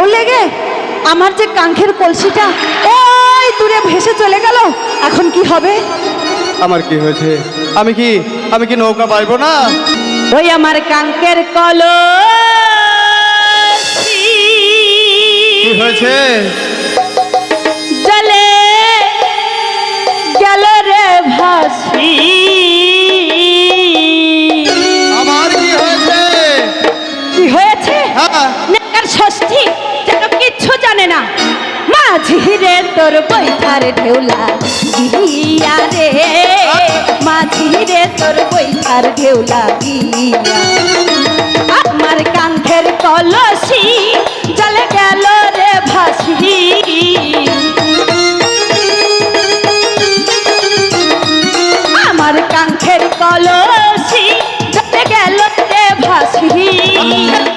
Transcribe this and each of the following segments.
ঢেউ লেগে আমার যে কাঙ্ক্ষের কলসিটা ওই দূরে ভেসে চলে গেল। এখন কি হবে? আমার কি হয়েছে? আমি কি আমি কি নৌকা পাইবো না? ওই আমার কাঙ্কের কলসি। কি হয়েছে? জলে গেল রে ভাসি। আমার কি হয়েছে? কি হয়েছে? হ্যাঁ। তোর বৈঠার ঢেউলা। গিয়া রে মাঝি রে তোর বৈঠার ঢেউলা গিয়া আমার কান্থের কলসি জলে গেল রে ভাসি আমার কাঙ্ক্ষের কলসি জলে গেল রে ভাসি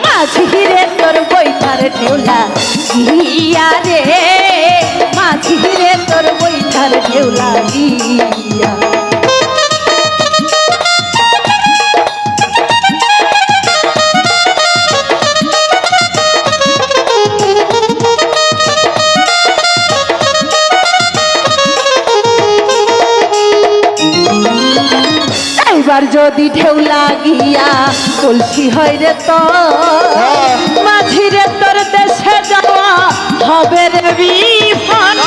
মাঝি রে তোর বৈঠার ঢেউলা গিয়া রে তোর বৈঠার কেউ গিয়া যদি ঢেউ লাগিয়া কলসি হয় রে তো মাঝি রে তোর দেশে যাওয়া হবে রে বিফল।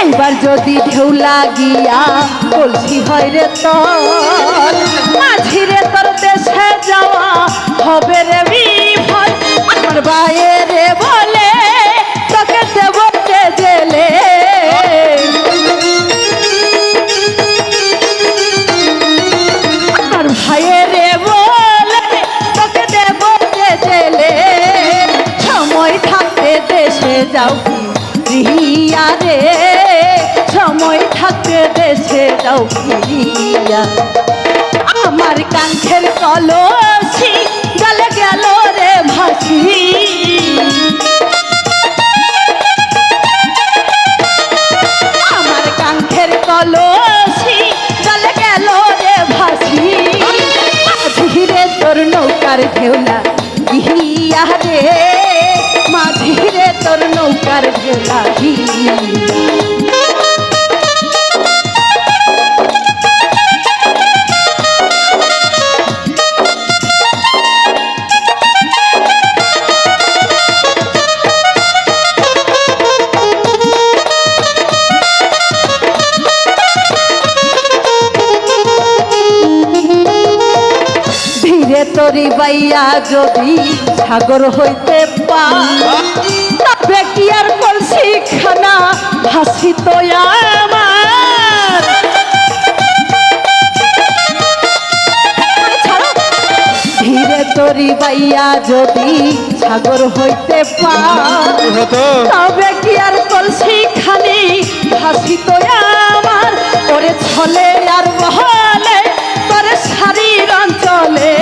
এইবার যদি ঢেউ লাগিয়া কলসি হয় রে তোর মাঝি রে তোর দেশে যাওয়া হবে রে যাও প্রিয়া রে, সময় থাকতে দেশে যাও প্রিয়া। আমার কাঙ্ক্ষের কলসি গলে গেল রে ভাসি। আমার কাঙ্ক্ষের কলসি গলে গেল রে ভাসি। মাঝি রে তোর নৌকার ঢেউলা গিয়া রে। মাঝি রে তোর নৌকার ধীরে তরি বাইয়া যদি সাগর হইতে পা তবে কি আর কলসি খানা ভাসি তো আমার। ধীরে তরি বাইয়া যদি সাগর হইতে তবে কি আর কলসি খানি ভাসি তো আমার। ওরে ছলে আর বহলে তোরে শারীর অঞ্চলে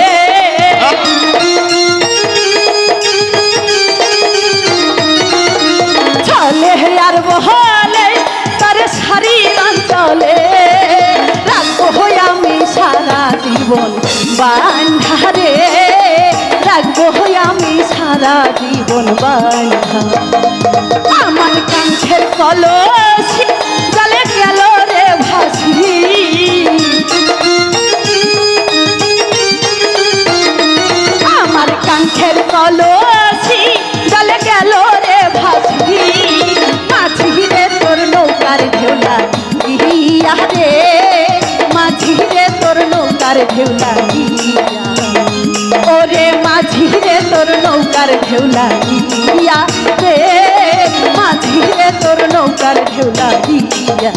বান্ধারে, রাখব আমি সারা জীবন বান্ধা আমার কাঙ্ক্ষের কলসি, জলে গেল রে ভাসি আমার কাঙ্ক্ষের কলসি, জলে গেল রে ভাসি মাঝি রে তোর নৌকার ঢেউলা রে মাঝি রে তোর মাঝি রে তোর নৌকার ঢেউলা গিয়া রে মাঝি রে তোর নৌকার ঢেউলা গিয়া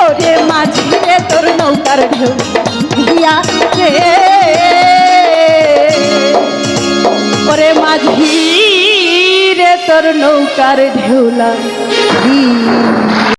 ওরে মাঝি রে তোর নৌকার ঢেউলা গিয়া রে। ওরে মাঝি রে তোর নৌকার ঢেউলা গিয়া